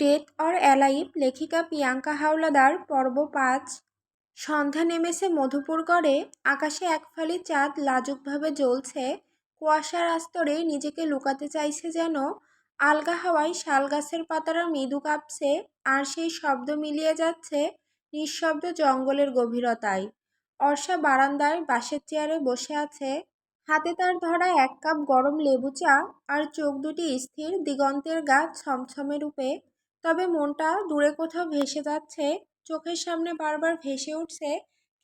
Death or alive লেখিকা প্রিয়াঙ্কা হাওলাদার পর্ব পাঁচ। সন্ধ্যা নেমেছে মধুপুর মধুপুরগড়ে। আকাশে এক ফালি চাঁদ লাজুকভাবে জ্বলছে। কুয়াশার আস্তরে নিজেকে লুকাতে চাইছে যেন। আলগা হাওয়ায় শাল গাছের পাতারা মৃদু কাঁপছে আর সেই শব্দ মিলিয়ে যাচ্ছে নিঃশব্দ জঙ্গলের গভীরতায়। অর্ষা বারান্দায় বাঁশের চেয়ারে বসে আছে। হাতে তার ধরা এক কাপ গরম লেবু চা আর চোখ দুটি স্থির, দিগন্তের গা ছমছমে রূপে। তবে মনটা দূরে কোথাও ভেসে যাচ্ছে, চোখের সামনে বারবার ভেসে উঠছে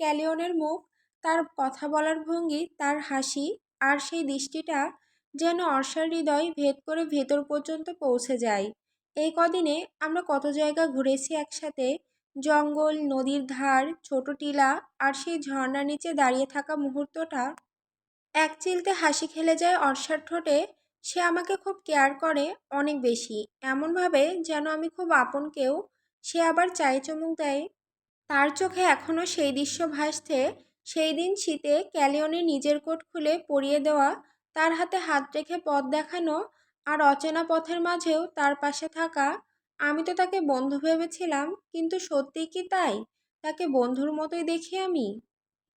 ক্যালিয়নের মুখ, তার কথা বলার ভঙ্গি, তার হাসি আর সেই দৃষ্টিটা যেন অর্ষার হৃদয় ভেদ করে ভেতর পর্যন্ত পৌঁছে যায়। এই কদিনে আমরা কত জায়গা ঘুরেছি একসাথে, জঙ্গল, নদীর ধার, ছোট টিলা আর সেই ঝর্ণার নিচে দাঁড়িয়ে থাকা মুহূর্তটা। এক চিলতে হাসি খেলে যায় অর্ষার ঠোঁটে সে আমাকে খুব কেয়ার করে অনেক বেশি। এমনভাবে যেন আমি খুব আপন কেউ সে আবার চাই চমুক দেয়। তার চোখে এখনও সেই দৃশ্য ভাসছে, সেই দিন শীতে ক্যালিয়নে নিজের কোট খুলে পরিয়ে দেওয়া, তার হাতে হাত রেখে পথ দেখানো আর অচেনা পথের মাঝেও তার পাশে থাকা। আমি তো তাকে বন্ধু ভেবেছিলাম, কিন্তু সত্যিই কি তাই? তাকে বন্ধুর মতোই দেখি আমি।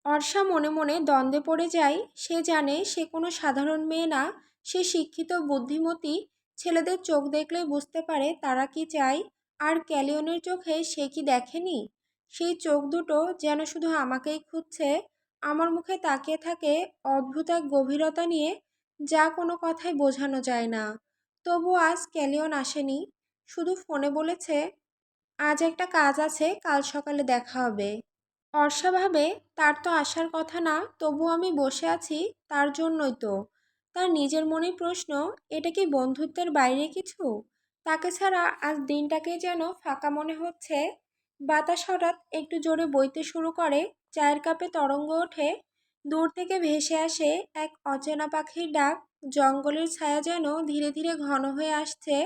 অর্ষা মনে মনে দ্বন্দ্বে পড়ে যায়। সে জানে সে কোনো সাধারণ মেয়ে না সে শিক্ষিত বুদ্ধিমতী ছেলেদের চোখ দেখলে বুঝতে পারে তারা কি চায়। আর ক্যালিয়নের চোখে সে কি দেখেনি? সেই চোখ দুটো যেন শুধু আমাকেই খুঁজছে, আমার মুখে তাকিয়ে থাকে অদ্ভুত এক গভীরতা নিয়ে যা কোনো কথায় বোঝানো যায় না। তবু আজ ক্যালিয়ন আসেনি, শুধু ফোনে বলেছে, আজ একটা কাজ আছে, কাল সকালে দেখা হবে। অর্ষা ভাবে, তার তো আসার কথা না, তবু আমি বসে আছি, তার জন্যই তো। তার নিজের মনে প্রশ্ন, এটা কি বন্ধুত্বের বাইরে কিছু? তাকে ছাড়া আজ দিনটাকে যেন ফাঁকা মনে হচ্ছে? বাতাস হঠাৎ একটু জোরে বইতে শুরু করে, চায়ের কাপে তরঙ্গ ওঠে। দূর থেকে ভেসে আসে এক অচেনা পাখির ডাক। জঙ্গলের ছায়া যেন ধীরে ধীরে ঘন হয়ে আসছে।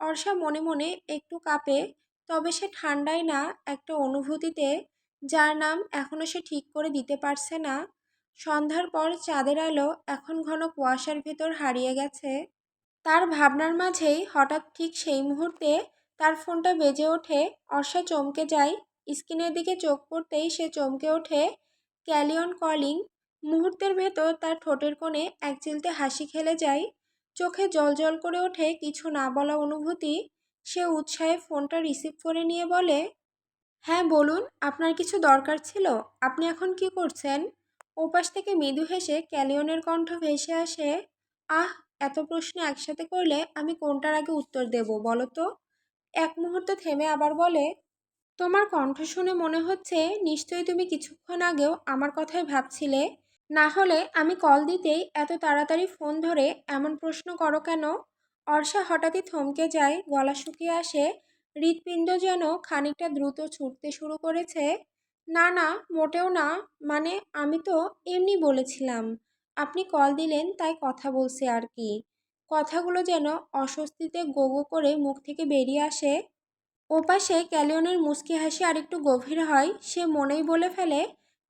অর্ষা মনে মনে একটু কাঁপে, তবে সে ঠান্ডায় না, একটা অনুভূতিতে, যার নাম এখনও সে ঠিক করে দিতে পারছে না। সন্ধ্যার পর চাঁদের আলো এখন ঘন কুয়াশার ভেতর হারিয়ে গেছে। তার ভাবনার মাঝেই হঠাৎ ঠিক সেই মুহূর্তে তার ফোনটা বেজে ওঠে, অর্ষা চমকে যায়, স্ক্রিনের দিকে চোখ পড়তেই সে চমকে ওঠে, ক্যালিয়ন কলিং, মুহূর্তের ভেতর তার ঠোঁটের কোণে এক চিলতে হাসি খেলে যায়, চোখে জল জল করে ওঠে কিছু না বলা অনুভূতি, সে উৎসাহে ফোনটা রিসিভ করে নিয়ে বলে হ্যাঁ বলুন, আপনার কিছু দরকার ছিল, আপনি এখন কি করছেন? ওপাশ থেকে মৃদু হেসে ক্যালিয়নের কণ্ঠ ভেসে আসে, আহ, এত প্রশ্ন একসাথে করলে আমি কোনটার আগে উত্তর দেব বলো তো? এক মুহূর্ত থেমে আবার বলে, তোমার কণ্ঠ শুনে মনে হচ্ছে নিশ্চয়ই তুমি কিছুক্ষণ আগেও আমার কথাই ভাবছিলে। না হলে আমি কল দিতেই এত তাড়াতাড়ি ফোন ধরে এমন প্রশ্ন করো কেন? অর্ষা হঠাৎই থমকে যায়, গলা শুকিয়ে আসে, হৃৎপিণ্ড যেন খানিকটা দ্রুত ছুটতে শুরু করেছে। না না, মোটেও না। মানে আমি তো এমনি বলেছিলাম। আপনি কল দিলেন, তাই কথা বলছে আর কি। কথাগুলো যেন অস্বস্তিতে গো গো করে মুখ থেকে বেরিয়ে আসে। ওপাশে ক্যালিয়নের মুচকি হাসি আরেকটু গভীর হয়, সে মনেই বলে ফেলে,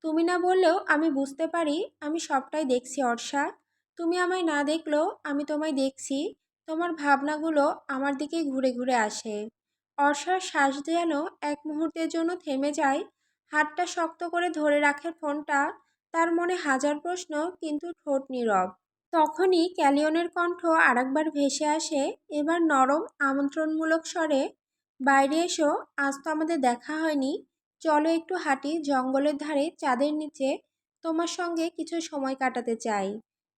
তুমি না বললেও আমি বুঝতে পারি, আমি সবটাই দেখছি অর্ষা। তুমি আমায় না দেখলেও আমি তোমায় দেখছি। তোমার ভাবনাগুলো আমার দিকেই ঘুরে ঘুরে আসে। অর্ষার শ্বাস যেন এক মুহূর্তের জন্য থেমে যায় হাতটা শক্ত করে ধরে রাখে ফোনটা, তার মনে হাজার প্রশ্ন, কিন্তু ঠোঁট নীরব। তখনই ক্যালিয়নের কণ্ঠ আরেকবার ভেসে আসে, এবার নরম, আমন্ত্রণমূলক স্বরে, বাইরে এসো, আজ তো আমাদের দেখা হয়নি, চলো একটু হাঁটি, জঙ্গলের ধারে, চাঁদের নিচে, তোমার সঙ্গে কিছু সময় কাটাতে চাই।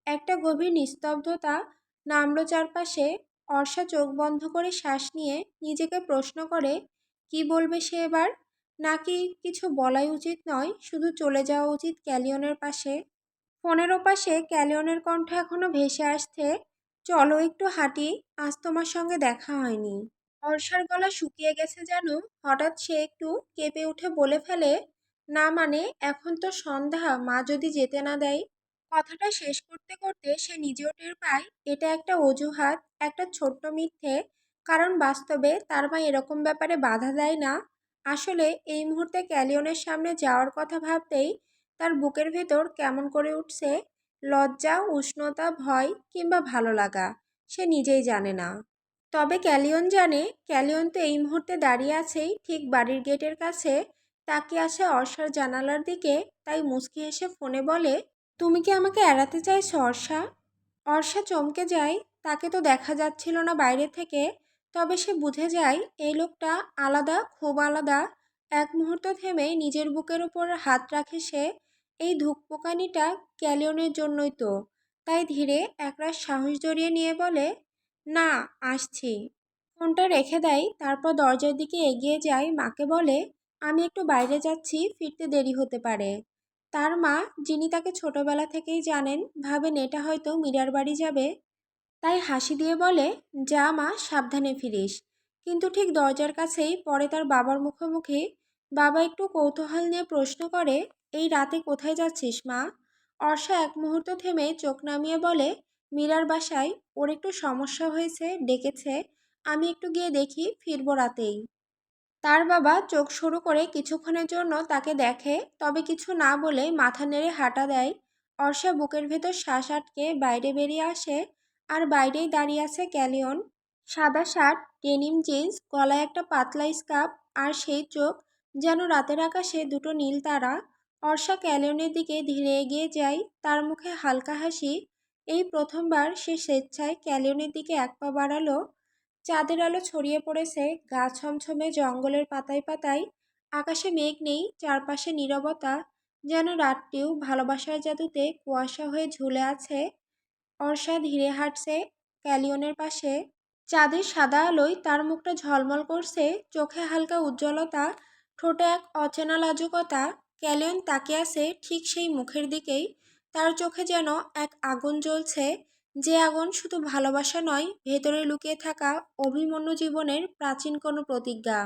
একটা গভীর নিস্তব্ধতা, নামলো চারপাশে, অর্ষা চোখ বন্ধ করে শ্বাস নিয়ে নিজেকে প্রশ্ন করে, কি বলবে সে এবার? নাকি কিছু বলাই উচিত নয়? শুধু চলে যাওয়া উচিত ক্যালিয়নের পাশে। ফোনের ওপাশে ক্যালিয়নের কণ্ঠ এখনও ভেসে আসছে। চলো একটু হাঁটি, আজ তোমার সঙ্গে দেখা হয়নি। অর্ষার গলা শুকিয়ে গেছে যেন, হঠাৎ সে একটু কেঁপে উঠে বলে ফেলে, না মানে এখন তো সন্ধ্যা, মা যদি যেতে না দেয়? কথাটা শেষ করতে করতে সে নিজেও টের পায়, এটা একটা অজুহাত, একটা ছোট্ট মিথ্যে। কারণ বাস্তবে তার মা এরকম ব্যাপারে বাধা দেয় না। আসলে এই মুহূর্তে ক্যালিয়নের সামনে যাওয়ার কথা ভাবতেই তার বুকের ভেতর কেমন করে উঠছে, লজ্জা, উষ্ণতা, ভয় কিংবা ভালো লাগা সে নিজেই জানে না। তবে ক্যালিয়ন জানে ক্যালিয়ন তো এই মুহূর্তে দাঁড়িয়ে আছেই ঠিক বাড়ির গেটের কাছে, তাকে আসে অর্ষার জানালার দিকে, তাই মুচকি হেসে ফোনে বলে, তুমি কি আমাকে এড়াতে চাইছো অর্ষা? অর্ষা চমকে যায়, তাকে তো দেখা যাচ্ছিল না বাইরে থেকে তবে সে বুঝে যায় এই লোকটা আলাদা, খুব আলাদা। এক মুহূর্ত থেমে নিজের বুকের ওপর হাত রাখে সে। এই ধূপপোকানিটা ক্যালিয়নের জন্যই তো। তাই ধীরে একরা সাহস জড়িয়ে নিয়ে বলে, না, আসছি। ফোনটা রেখে দেয়, তারপর দরজার দিকে এগিয়ে যায়। মাকে বলে, আমি একটু বাইরে যাচ্ছি, ফিরতে দেরি হতে পারে। তার মা, যিনি তাকে ছোটবেলা থেকেই জানেন, ভাবেন এটা হয়তো মীরার বাড়ি যাবে। তাই হাসি দিয়ে বলে, যা মা, সাবধানে ফিরিস। কিন্তু ঠিক দরজার কাছেই পরে তার বাবার মুখোমুখি। বাবা একটু কৌতূহল নিয়ে প্রশ্ন করে, এই রাতে কোথায় যাচ্ছিস মা? অর্ষা এক মুহূর্ত থেমে চোখ নামিয়ে বলে, মীরার বাসায়। ওর একটু সমস্যা হয়েছে, ডেকেছে। আমি একটু গিয়ে দেখি, ফিরবো রাতেই। তার বাবা চোখ শুরু করে কিছুক্ষণের জন্য তাকে দেখে, তবে কিছু না বলে মাথা নেড়ে হাঁটা দেয়। অর্ষা বুকের ভেতর শ্বাস আটকে বাইরে বেরিয়ে আসে। আর বাইরেই দাঁড়িয়ে আছে ক্যালিয়ন সাদা শার্ট, ডেনিম জিন্স, গলায় একটা পাতলা স্কার্ফ আর সেই চোখ যেন রাতের আকাশে দুটো নীল তারা। অর্ষা ক্যালিয়নের দিকে ধীরে এগিয়ে যায়, তার মুখে হালকা হাসি। এই প্রথমবার সে স্বেচ্ছায় ক্যালিয়নের দিকে এক পা বাড়ালো। চাঁদের আলো ছড়িয়ে পড়েছে, গা ছমছমে জঙ্গলের পাতায় পাতায়। আকাশে মেঘ নেই, চারপাশে নীরবতা। যেন রাতটিও ভালোবাসার জাদুতে কুয়াশা হয়ে ঝুলে আছে। অর্ষা ধীরে হাঁটছে ক্যালিয়নের পাশে। চাঁদের সাদা আলোয় তার মুখটা ঝলমল করছে, চোখে হালকা উজ্জ্বলতা, ঠোঁটে এক অচেনা লাজুকতা। ক্যালিয়ন তাকিয়ে আছে ঠিক সেই মুখের দিকেই। তার চোখে যেন এক আগুন জ্বলছে। যে আগুন শুধু ভালোবাসা নয়, ভেতরে লুকিয়ে থাকা অভিমন্যু জীবনের প্রাচীন কোনো প্রতিজ্ঞা।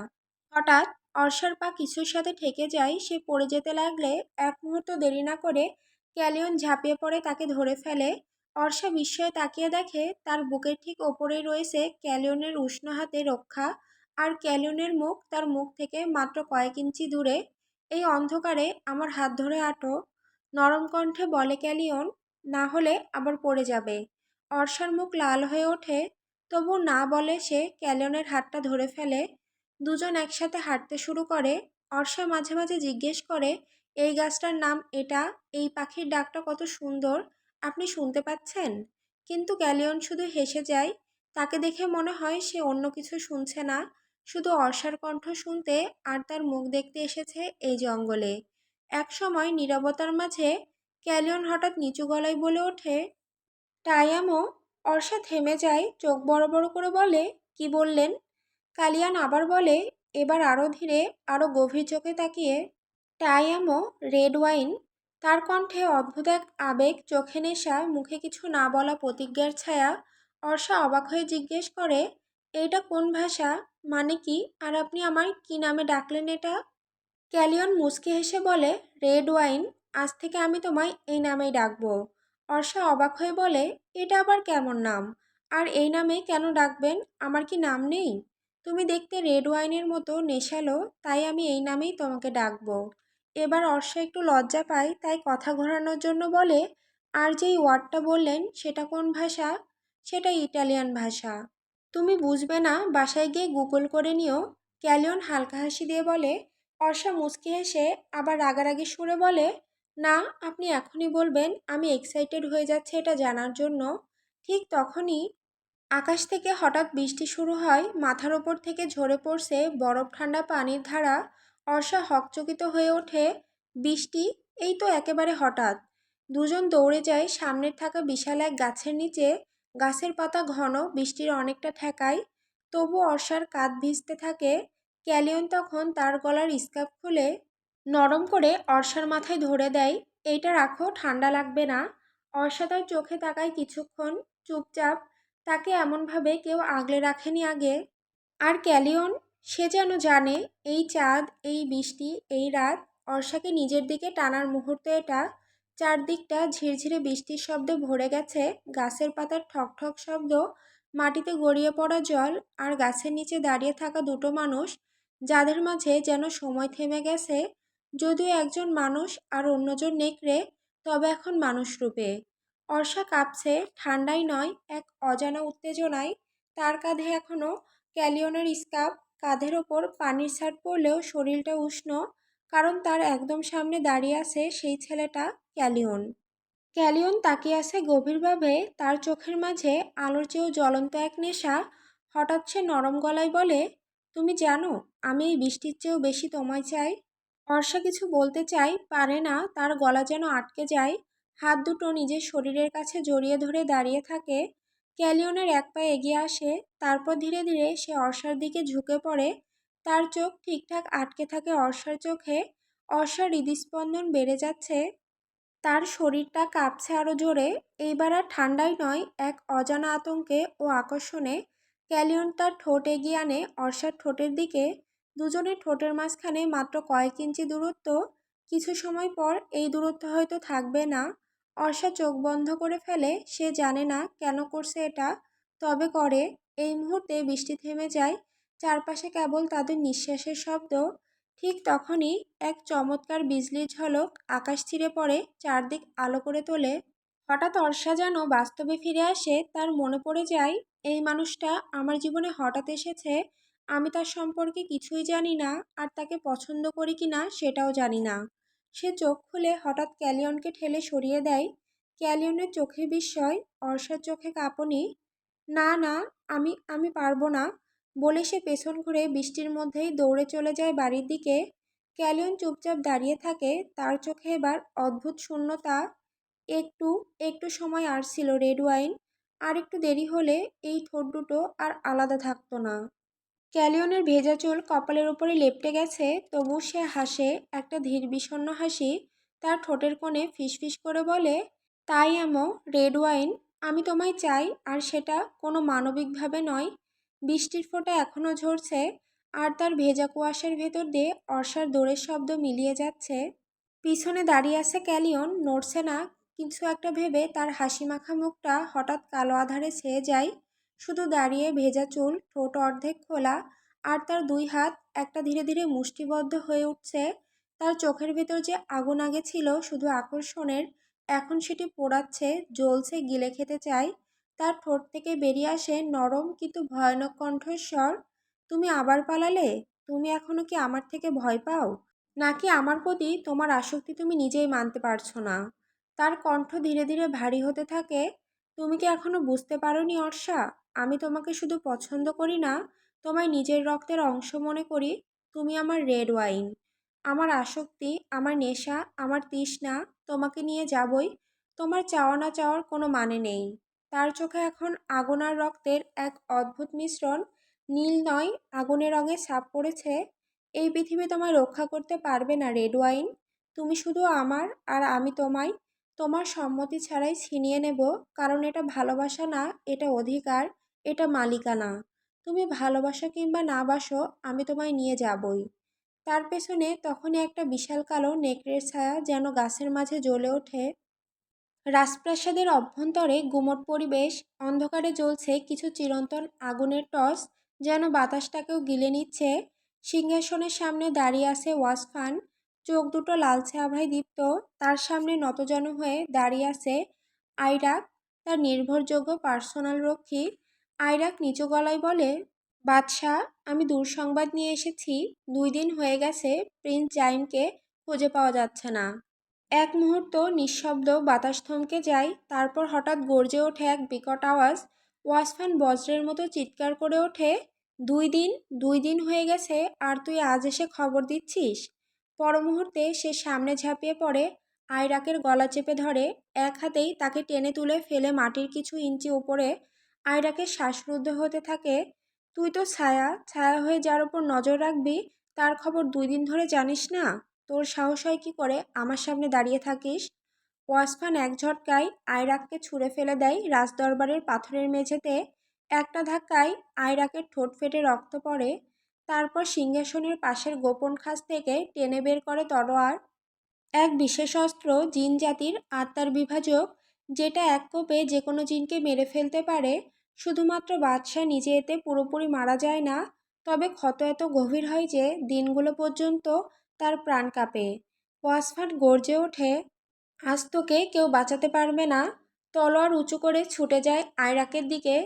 হঠাৎ অর্ষার পা কিছুর সাথে ঠেকে যায়, সে পড়ে যেতে লাগলে এক মুহূর্ত দেরি না করে ক্যালিয়ন ঝাঁপিয়ে পড়ে তাকে ধরে ফেলে। অর্ষা বিস্ময়ে তাকিয়ে দেখে, তার বুকের ঠিক ওপরেই রয়েছে ক্যালিয়নের উষ্ণ হাতে রক্ষা আর ক্যালিয়নের মুখ তার মুখ থেকে মাত্র কয়েক ইঞ্চি দূরে। এই অন্ধকারে আমার হাত ধরে আটো, নরম কণ্ঠে বলে ক্যালিয়ন, না হলে আবার পড়ে যাবে। অর্ষার মুখ লাল হয়ে ওঠে, তবু না বলে সে ক্যালিয়নের হাতটা ধরে ফেলে। দুজন একসাথে হাঁটতে শুরু করে। অর্ষা মাঝে মাঝে জিজ্ঞেস করে, এই গাছটার নাম এটা? এই পাখির ডাকটা কত সুন্দর? আপনি শুনতে পাচ্ছেন? কিন্তু ক্যালিয়ন শুধু হেসে যায়, তাকে দেখে মনে হয় সে অন্য কিছু শুনছে না। শুধু অর্ষার কণ্ঠ শুনতে আর তার মুখ দেখতে এসেছে এই জঙ্গলে। এক সময় নীরবতার মাঝে ক্যালিয়ন হঠাৎ নিচু গলায় বলে ওঠে টায়ামো অর্ষা থেমে যায়, চোখ বড় বড় করে বলে, কি বললেন? কালিয়ান আবার বলে, এবার আরও ধীরে আরও গভীর চোখে তাকিয়ে টায়ামো রেড ওয়াইন তার কণ্ঠে অদ্ভুত এক আবেগ, চোখে নেশা, মুখে কিছু না বলা প্রতিজ্ঞার ছায়া। অর্ষা অবাক হয়ে জিজ্ঞেস করে, এইটা কোন ভাষা? মানে কি? আর আপনি আমার কি নামে ডাকলেন এটা? ক্যালিয়ন মুচকে হেসে বলে, রেড ওয়াইন, আজ থেকে আমি তোমায় এই নামেই ডাকবো। অর্ষা অবাক হয়ে বলে, এটা আবার কেমন নাম? আর এই নামে কেন ডাকবেন? আমার কি নাম নেই? তুমি দেখতে রেড ওয়াইনের মতো নেশালো, তাই আমি এই নামেই তোমাকে ডাকবো। এবার অর্ষা একটু লজ্জা পায়, তাই কথা ঘোরানোর জন্য বলে, আর যেই ওয়ার্ডটা বললেন, সেটা কোন ভাষা? সেটা ইটালিয়ান ভাষা। তুমি বুঝবে না, বাসায় গিয়ে গুগল করে নিও। ক্যালিয়ন হালকা হাসি দিয়ে বলে অর্ষা মুচকি হেসে আবার রাগারাগি সুরে বলে, না, আপনি এখনই বলবেন, আমি এক্সাইটেড হয়ে যাচ্ছে এটা জানার জন্য। ঠিক তখনই আকাশ থেকে হঠাৎ বৃষ্টি শুরু হয়, মাথার ওপর থেকে ঝরে পড়ছে বরফ ঠান্ডা পানির ধারা। অর্ষা হকচকিত হয়ে ওঠে, বৃষ্টি? এই তো একেবারে হঠাৎ। দুজন দৌড়ে যায়, সামনের থাকা বিশাল এক গাছের নিচে। গাছের পাতা ঘন, বৃষ্টির অনেকটা ঠেকায়। তবু অর্ষার কাঁধ ভিজতে থাকে। ক্যালিয়ন তখন তার গলার স্কার্ফ খুলে নরম করে অর্ষার মাথায় ধরে দেয়, এইটা রাখো, ঠান্ডা লাগবে না। অর্ষা তার চোখে তাকায় কিছুক্ষণ, চুপচাপ। তাকে এমনভাবে কেউ আগলে রাখেনি আগে। আর ক্যালিয়ন? সে যেন জানে এই চাঁদ, এই বৃষ্টি, এই রাত, অর্ষাকে নিজের দিকে টানার মুহূর্তে এটা। চারদিকটা ঝিরঝিরে বৃষ্টির শব্দে ভরে গেছে, গাছের পাতার ঠক ঠক শব্দ, মাটিতে গড়িয়ে পড়া জল আর গাছের নিচে দাঁড়িয়ে থাকা দুটো মানুষ, যাদের মাঝে যেন সময় থেমে গেছে। যদিও একজন মানুষ আর অন্যজন নেকড়ে, তবে এখন মানুষ রূপে। অর্ষা কাঁপছে, ঠান্ডাই নয়, এক অজানা উত্তেজনায়। তার কাঁধে এখনও ক্যালিয়নের স্কার্ফ কাঁধের ওপর পানির ছাট পড়লেও শরীরটা উষ্ণ, কারণ তার একদম সামনে দাঁড়িয়ে আছে সেই ছেলেটা ক্যালিয়ন। ক্যালিয়ন তাকিয়ে আছে গভীরভাবে, তার চোখের মাঝে আলোর চেয়েও জ্বলন্ত এক নেশা, হঠাৎ সে নরম গলায় বলে, তুমি জানো, আমি এই বৃষ্টির চেয়েও বেশি তোমায় চাই। অর্ষা কিছু বলতে চাই, পারে না, তার গলা যেন আটকে যায়। হাত দুটো নিজের শরীরের কাছে জড়িয়ে ধরে দাঁড়িয়ে থাকে ক্যালিয়নের এক পা এগিয়ে আসে, তারপর ধীরে ধীরে সে অর্ষার দিকে ঝুঁকে পড়ে। তার চোখ ঠিকঠাক আটকে থাকে অর্ষার চোখে। অর্ষার হৃদস্পন্দন বেড়ে যাচ্ছে। তার শরীরটা কাঁপছে আরও জোরে। এইবার আর ঠান্ডাই নয়, এক অজানা আতঙ্কে ও আকর্ষণে ক্যালিয়ন তার ঠোঁট এগিয়ে আনে অর্ষার ঠোঁটের দিকে। দুজনের ঠোঁটের মাঝখানে মাত্র কয়েক ইঞ্চি দূরত্ব। কিছু সময় পর এই দূরত্ব হয়তো থাকবে না। অর্ষা চোখ বন্ধ করে ফেলে, সে জানে না কেন করছে এটা। তবে করে, এই মুহূর্তে বৃষ্টি থেমে যায়, চারপাশে কেবল তাদের নিঃশ্বাসের শব্দ। ঠিক তখনই এক চমৎকার বিজলির ঝলক আকাশ ছিঁড়ে পড়ে, চারদিক আলো করে তোলে। হঠাৎ অর্ষা যেন বাস্তবে ফিরে আসে, তার মনে পড়ে যায়, এই মানুষটা আমার জীবনে হঠাৎ এসেছে, আমি তার সম্পর্কে কিছুই জানি না, আর তাকে পছন্দ করি কি না সেটাও জানি না। সে চোখ খুলে হঠাৎ ক্যালিয়নকে ঠেলে সরিয়ে দেয়। ক্যালিয়নের চোখে বিস্ময়, অর্ষার চোখে কাঁপনি, না না, আমি আমি পারব না। বলে সে পেছন ঘুরে বৃষ্টির মধ্যেই দৌড়ে চলে যায় বাড়ির দিকে। ক্যালিয়ন চুপচাপ দাঁড়িয়ে থাকে, তার চোখে এবার অদ্ভুত শূন্যতা। একটু একটু সময় আর ছিল রেড ওয়াইন, আর একটু দেরি হলে এই ঠোঁট দুটো আর আলাদা থাকতো না। ক্যালিয়নের ভেজা চুল কপালের উপরে লেপটে গেছে, তবু সে হাসে, একটা ধীর বিষণ্ণ হাসি। তার ঠোঁটের কোণে ফিসফিস করে বলে, তাই এমন রেড ওয়াইন, আমি তোমায় চাই, আর সেটা কোনো মানবিকভাবে নয়। বৃষ্টির ফোঁটা এখনও ঝরছে, আর তার ভেজা কুয়াশার ভেতর দিয়ে অর্ষার দৌড়ের শব্দ মিলিয়ে যাচ্ছে। পিছনে দাঁড়িয়ে আছে ক্যালিয়ন নড়ছে না কিছু একটা ভেবে তার হাসি মাখা মুখটা হঠাৎ কালো আধারে ছেয়ে যায়। শুধু দাঁড়িয়ে ভেজা চুল, ঠোঁট অর্ধেক খোলা, আর তার দুই হাত একটা ধীরে ধীরে মুষ্টিবদ্ধ হয়ে উঠছে, তার চোখের ভেতর যে আগুন আগে ছিল শুধু আকর্ষণের, এখন সেটি পোড়াচ্ছে, জ্বলছে, গিলে খেতে চায়, তার ঠোঁট থেকে বেরিয়ে আসে নরম কিন্তু ভয়ানক কণ্ঠস্বর, তুমি আবার পালালে? তুমি এখনও কি আমার থেকে ভয় পাও? নাকি আমার প্রতি তোমার আসক্তি তুমি নিজেই মানতে পারছ না? তার কণ্ঠ ধীরে ধীরে ভারী হতে থাকে, তুমি কি এখনও বুঝতে পারোনি, অর্ষা? আমি তোমাকে শুধু পছন্দ করি না, তোমায় নিজের রক্তের অংশ মনে করি, তুমি আমার রেড ওয়াইন। আমার আসক্তি, আমার নেশা, আমার তৃষ্ণা, তোমাকে নিয়ে যাবই। তোমার চাওয়া না চাওয়ার কোনো মানে নেই। তার চোখে এখন আগুন আর রক্তের এক অদ্ভুত মিশ্রণ। নীল নয়, আগুনের রঙে ছাপ পড়েছে। এই পৃথিবী তোমায় রক্ষা করতে পারবে না, রেড ওয়াইন। তুমি শুধু আমার আর আমি তোমায়। তোমার সম্মতি ছাড়াই ছিনিয়ে নেব, কারণ এটা ভালোবাসা না, এটা অধিকার। এটা মালিকানা। তুমি ভালোবাসো কিংবা না বাসো, আমি তোমায় নিয়ে যাবই। তার পেছনে তখনই একটা বিশাল কালো নেকড়ের ছায়া যেন গাছের মাঝে জ্বলে ওঠে। রাজপ্রাসাদের অভ্যন্তরে গুমট পরিবেশ, অন্ধকারে জ্বলছে কিছু চিরন্তন আগুনের টস যেন বাতাসটাকেও গিলে নিচ্ছে। সিংহাসনের সামনে দাঁড়িয়ে আছে ওয়াসফান। চোখ দুটো লালচে আভায় দীপ্ত। তার সামনে নতজন হয়ে দাঁড়িয়ে আছে আইরাক, তার নির্ভরযোগ্য পার্সোনাল রক্ষী। আইরাক নিচু গলায় বলে, বাদশাহ, আমি দুঃসংবাদ নিয়ে এসেছি। দুই দিন হয়ে গেছে, প্রিন্স জাইনকে খুঁজে পাওয়া যাচ্ছে না। এক মুহূর্ত নিঃশব্দ বাতাস থমকে যায়। তারপর হঠাৎ গর্জে ওঠে এক বিকট আওয়াজ। ওয়াসফান বজ্রের মতো চিৎকার করে ওঠে, দুই দিন দুই দিন হয়ে গেছে, আর তুই আজ এসে খবর দিচ্ছিস? পর মুহূর্তে সে সামনে ঝাঁপিয়ে পড়ে আয়রাকের গলা চেপে ধরে। এক হাতেই তাকে টেনে তুলে ফেলে মাটির কিছু ইঞ্চি উপরে আয়রাকের শ্বাসরুদ্ধ হতে থাকে। তুই তো ছায়া ছায়া হয়ে যার ওপর নজর রাখবি, তার খবর দুই দিন ধরে জানিস না? তোর সাহস হয় কী করে আমার সামনে দাঁড়িয়ে থাকিস? ওয়াসফান এক ঝটকায় আয়রাককে ছুঁড়ে ফেলে দেয় রাজদরবারের পাথরের মেঝেতে। একটা ধাক্কায় আয়রাকের ঠোঁট ফেটে রক্ত পড়ে। তারপর সিংহাসনের পাশের গোপন খাস থেকে টেনে বের করে তরোয়ার এক বিশেষ অস্ত্র জিন জাতির আত্মার বিভাজক, যেটা এক কোপে যে কোনো জিনকে মেরে ফেলতে পারে। শুধুমাত্র বাদশাহ নিজে এতে পুরোপুরি মারা যায় না, তবে ক্ষত এত গভীর হয় যে দিনগুলো পর্যন্ত তার প্রাণ কাঁপে। ওয়াসফাট গর্জে ওঠে, আজ তোকে কেউ বাঁচাতে পারবে না। তলোয়ার উঁচু করে ছুটে যায় আয়রাকের দিকে।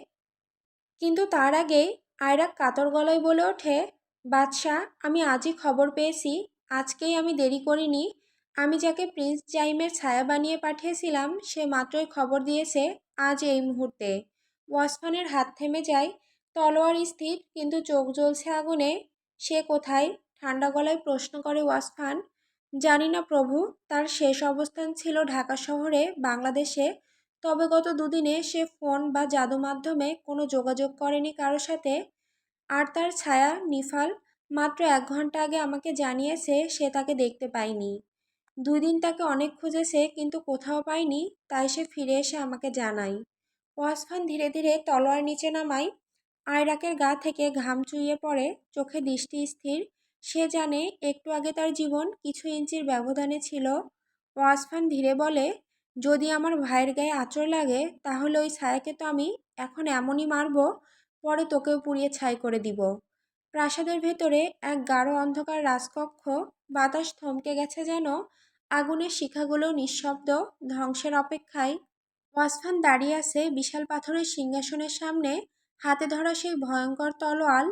কিন্তু তার আগেই আয়রাক কাতর গলায় বলে ওঠে, বাদশাহ, আমি আজই খবর পেয়েছি, আজকেই আমি দেরি করিনি। আমি যাকে প্রিন্স জাইমের ছায়া বানিয়ে পাঠিয়েছিলাম, সে মাত্রই খবর দিয়েছে আজ এই মুহূর্তে। ওয়াসফানের হাত থেমে যায়, তলোয়ার স্থির, কিন্তু চোখ জ্বলছে আগুনে। সে কোথায়? ঠান্ডা গলায় প্রশ্ন করে ওয়াসফান। জানি না প্রভু, তার শেষ অবস্থান ছিল ঢাকা শহরে, বাংলাদেশে। তবে গত দুদিনে সে ফোন বা জাদু মাধ্যমে কোনো যোগাযোগ করেনি কারোর সাথে। আর তার ছায়া, নিফাল, মাত্র এক ঘণ্টা আগে আমাকে জানিয়েছে সে তাকে দেখতে পায়নি। দুদিন তাকে অনেক খুঁজেছে, কিন্তু কোথাও পায়নি, তাই সে ফিরে এসে আমাকে জানায়। ওয়াসফান ধীরে ধীরে তলোয়ার নিচে নামায়। আয়রাকের গা থেকে ঘাম চুইয়ে পড়ে, চোখে দৃষ্টি স্থির। সে জানে একটু আগে তার জীবন কিছু ইঞ্চির ব্যবধানে ছিল। ওয়াসফান ধীরে বলে, যদি আমার ভাইয়ের গায়ে আঁচড় লাগে, তাহলে ওই ছায়াকে তো আমি এখন এমনই মারব, পরে তোকেও পুড়িয়ে ছাই করে দিব। প্রাসাদের ভেতরে এক গাঢ় অন্ধকার রাজকক্ষ, বাতাস থমকে গেছে যেন আগুনের শিখাগুলো নিঃশব্দ, ধ্বংসের অপেক্ষায়। ওয়াসফান দাঁড়িয়ে আছে বিশাল পাথরের সিংহাসনের সামনে। হাতে ধরা সেই ভয়ঙ্কর তলোয়াল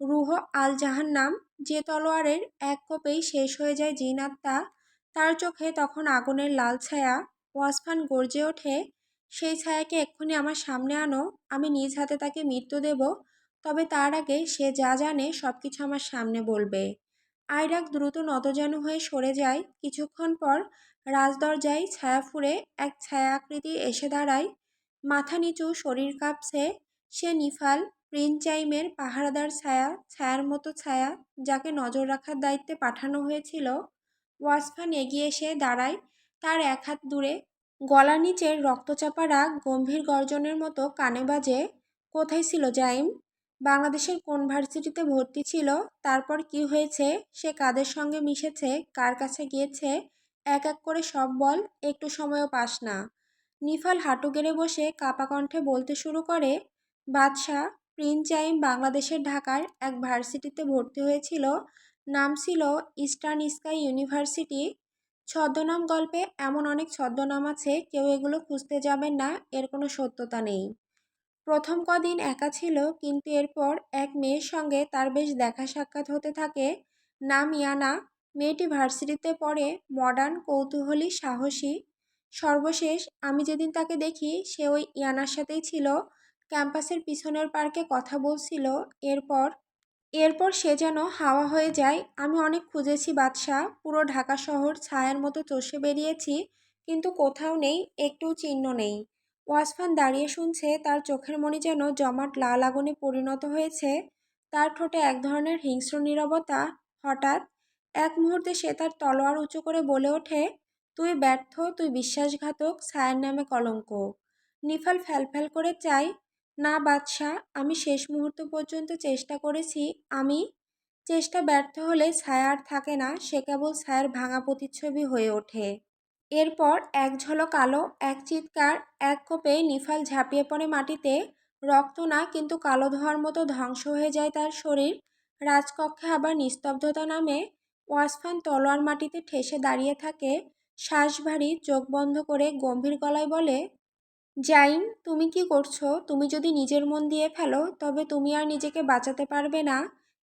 রুহ আল জাহান্নাম যে তলোয়ারের এক কোপেই শেষ হয়ে যায় জিন আত্মা, তার চোখে তখন আগুনের লাল ছায়া। ওয়াসফান গর্জে ওঠে, সেই ছায়াকে এক্ষুনি আমার সামনে আনো, আমি নিজ হাতে তাকে মৃত্যু দেব, তবে তার আগে সে যা জানে সব কিছু আমার সামনে বলবে। আইরাক দ্রুত নতজানু হয়ে সরে যায়। কিছুক্ষণ পর রাজদরজায় ছায়া ফুরে এক ছায়া আকৃতি এসে দাঁড়ায়। মাথা নিচু শরীর কাঁপছে। সে নিফাল, প্রিন্স চাইমের পাহারাদার ছায়া, ছায়ার মতো ছায়া, যাকে নজর রাখার দায়িত্বে পাঠানো হয়েছিল। ওয়াসফান এগিয়ে এসে দাঁড়ায়। তার এক হাত দূরে গলা নিচের রক্তচাপা রাগ গম্ভীর গর্জনের মতো কানে বাজে, কোথায় ছিল জাইম? বাংলাদেশের কোন ভার্সিটিতে ভর্তি ছিল? তারপর কি হয়েছে? সে কাদের সঙ্গে মিশেছে? কার কাছে গিয়েছে? এক এক করে সব বল, একটু সময়ও পাস না। নিফাল হাঁটু গেড়ে বসে কাপা কণ্ঠে বলতে শুরু করে, বাদশাহ, প্রিন্স জাইম বাংলাদেশের ঢাকার এক ভার্সিটিতে ভর্তি হয়েছিল। নাম ছিল ইস্টার্ন স্কাই ইউনিভার্সিটি। ছদ্মনাম গল্পে এমন অনেক ছদ্মনাম আছে, কেউ এগুলো খুঁজতে যাবেন না, এর কোনো সত্যতা নেই। প্রথম কদিন একা ছিল, কিন্তু এরপর এক মেয়ের সঙ্গে তার বেশ দেখা সাক্ষাৎ হতে থাকে। নাম ইয়ানা মেয়েটি ভার্সিটিতে পড়ে মডার্ন, কৌতূহলী, সাহসী। সর্বশেষ আমি যেদিন তাকে দেখি, সে ওই ইয়ানার সাথেই ছিল। ক্যাম্পাসের পিছনের পার্কে কথা বলছিল। এরপর এরপর সে যেন হাওয়া হয়ে যায়। আমি অনেক খুঁজেছি বাদশাহ। পুরো ঢাকা শহর ছায়ের মতো চষে বেরিয়েছি, কিন্তু কোথাও নেই একটু চিহ্ন নেই। ওয়াসফান দাঁড়িয়ে শুনছে, তার চোখের মণি যেন জমাট লাল আগুনে পরিণত হয়েছে। তার ঠোঁটে এক ধরনের হিংস্র নীরবতা। হঠাৎ এক মুহূর্তে সে তার তলোয়ার উঁচু করে বলে ওঠে, তুই ব্যর্থ, তুই বিশ্বাসঘাতক, ছায়ের নামে কলঙ্ক। নিফাল ফ্যালফ্যাল করে চাই না বাদশাহ, আমি শেষ মুহূর্ত পর্যন্ত চেষ্টা করেছি, আমি চেষ্টা ব্যর্থ হলে ছায়া আর থাকে না, সে কেবল ছায়ার ভাঙা প্রতিচ্ছবি হয়ে ওঠে। এরপর এক ঝলক আলো, এক চিৎকার, এক কোপে নিফাল ঝাঁপিয়ে পড়ে মাটিতে, রক্ত না কিন্তু কালো ধোয়ার মতো ধ্বংস হয়ে যায় তার শরীর। রাজকক্ষে আবার নিস্তব্ধতা নামে ওয়াসফান তলোয়ার মাটিতে ঠেসে দাঁড়িয়ে থাকে শ্বাস ভারী চোখ বন্ধ করে গম্ভীর গলায় বলে জাইম তুমি কি করছ? তুমি যদি নিজের মন দিয়ে ফেলো, তবে তুমি আর নিজেকে বাঁচাতে পারবে না।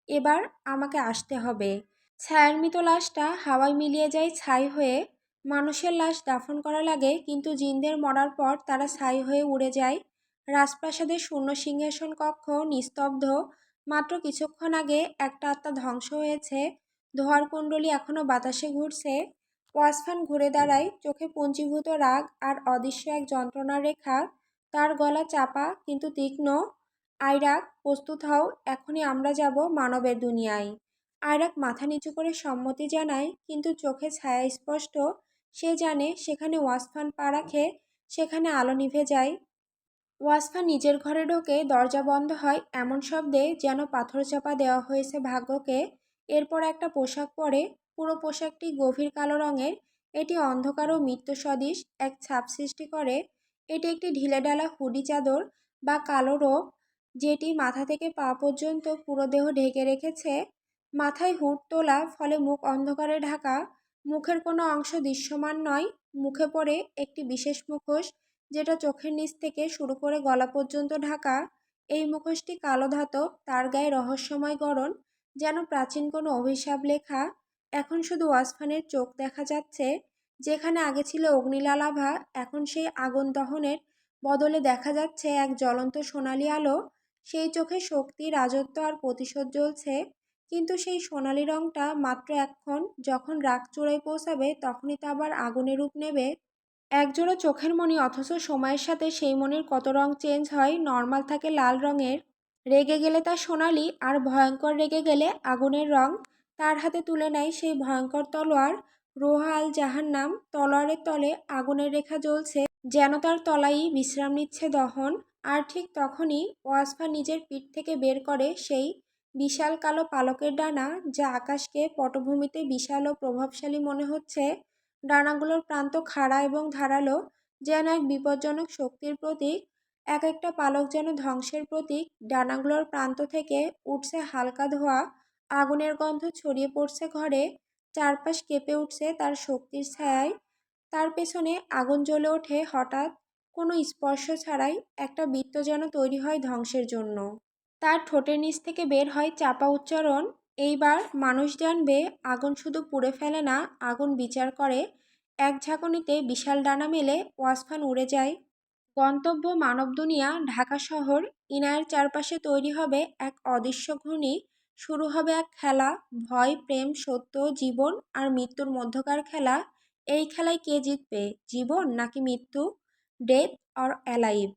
এবার আমাকে আসতে হবে। ছায়ার মৃত লাশটা হাওয়ায় মিলিয়ে যায় ছাই হয়ে। মানুষের লাশ দাফন করা লাগে, কিন্তু জিনদের মরার পর তারা ছাই হয়ে উড়ে যায়। রাজপ্রাসাদের শূন্য সিংহাসন কক্ষ নিস্তব্ধ। মাত্র কিছুক্ষণ আগে একটা আত্মা ধ্বংস হয়েছে। ধোয়ার কুণ্ডলী এখনও বাতাসে ঘুরছে। ওয়াসফান ঘুরে দাঁড়ায়, চোখে পুঞ্জীভূত রাগ আর অদৃশ্য এক যন্ত্রণার রেখা। তার গলা চাপা কিন্তু তীক্ষ্ণ। আইরাক প্রস্তুত হও, এখনই আমরা যাব মানবের দুনিয়ায়। আইরাক মাথা নিচু করে সম্মতি জানায়, কিন্তু চোখে ছায়া স্পষ্ট। সে জানে সেখানে ওয়াসফান পা রাখে, সেখানে আলো নিভে যায়। ওয়াসফান নিজের ঘরে ঢোকে, দরজা বন্ধ হয় এমন শব্দে যেন পাথর চাপা দেওয়া হয়েছে ভাগ্যকে। এরপর একটা পোশাক পরে, পুরো পোশাকটি গভীর কালো রঙের, এটি অন্ধকার ও মৃত্যু সদৃশ এক ছাপ সৃষ্টি করে। এটি একটি ঢিলেঢালা হুডি চাদর বা কালো রোগ, যেটি মাথা থেকে পা পর্যন্ত পুরো দেহ ঢেকে রেখেছে। মাথায় হুড তোলা, ফলে মুখ অন্ধকারে ঢাকা। মুখের কোনো অংশ দৃশ্যমান নয়, মুখে পড়ে একটি বিশেষ মুখোশ, যেটা চোখের নিচ থেকে শুরু করে গলা পর্যন্ত ঢাকা। এই মুখোশটি কালো ধাতব, তার গায়ে রহস্যময় গড়ন যেন প্রাচীন কোনো অভিশাপ লেখা এখন শুধু ওয়াসফানের চোখ দেখা যাচ্ছে, যেখানে আগে ছিল অগ্নিলালাভা এখন সেই আগুন দহনের বদলে দেখা যাচ্ছে এক জ্বলন্ত সোনালি আলো। সেই চোখে শক্তি, রাজত্ব আর প্রতিশোধ জ্বলছে, কিন্তু সেই সোনালি রংটা মাত্র এক্ষণ যখন রাগ চূড়ায় পৌঁছাবে, তখনই তা আবার আগুনে রূপ নেবে। একজোড়া চোখের মণি, অথচ সময়ের সাথে সেই মনির কত রং চেঞ্জ হয় নর্মাল থাকে লাল রঙের। রেগে গেলে তা সোনালি আর ভয়ঙ্কর রেগে গেলে আগুনের রং। তার হাতে তুলে নেয় সেই ভয়ঙ্কর তলোয়ার। রোহা আল জাহান্নাম তলোয়ারের তলে আগুনের রেখা জ্বলছে, যেন তার তলাই বিশ্রাম নিচ্ছে দহন। আর ঠিক তখনই ওয়াসফা নিজের পিঠ থেকে বের করে সেই বিশাল কালো পালকের ডানা, যা আকাশকে পটভূমিতে বিশাল ও প্রভাবশালী মনে হচ্ছে। ডানাগুলোর প্রান্ত খাড়া এবং ধারালো, যেন এক বিপজ্জনক শক্তির প্রতীক। এক একটা পালক যেন ধ্বংসের প্রতীক ডানাগুলোর প্রান্ত থেকে উঠছে হালকা ধোয়া, আগুনের গন্ধ ছড়িয়ে পড়ছে ঘরে, চারপাশ কেঁপে উঠছে তার শক্তির ছায়ায়। তার পেছনে আগুন জ্বলে ওঠে হঠাৎ, কোনো স্পর্শ ছাড়াই একটা বৃত্ত যেন তৈরি হয় ধ্বংসের জন্য। তার ঠোঁটের নিচ থেকে বের হয় চাপা উচ্চারণ, এইবার মানুষ জানবে আগুন শুধু পুড়ে ফেলে না, আগুন বিচার করে। এক ঝাঁকুনিতে বিশাল ডানা মেলে ওয়াসফান উড়ে যায়। গন্তব্য মানব দুনিয়া ঢাকা শহর, ইনায়ের চারপাশে তৈরি হবে এক অদৃশ্য ঘূর্ণি। শুরু হবে এক খেলা, ভয়, প্রেম, সত্য, জীবন আর মৃত্যুর মধ্যকার খেলা। এই খেলায় কে জিতবে, জীবন নাকি মৃত্যু? Death or alive?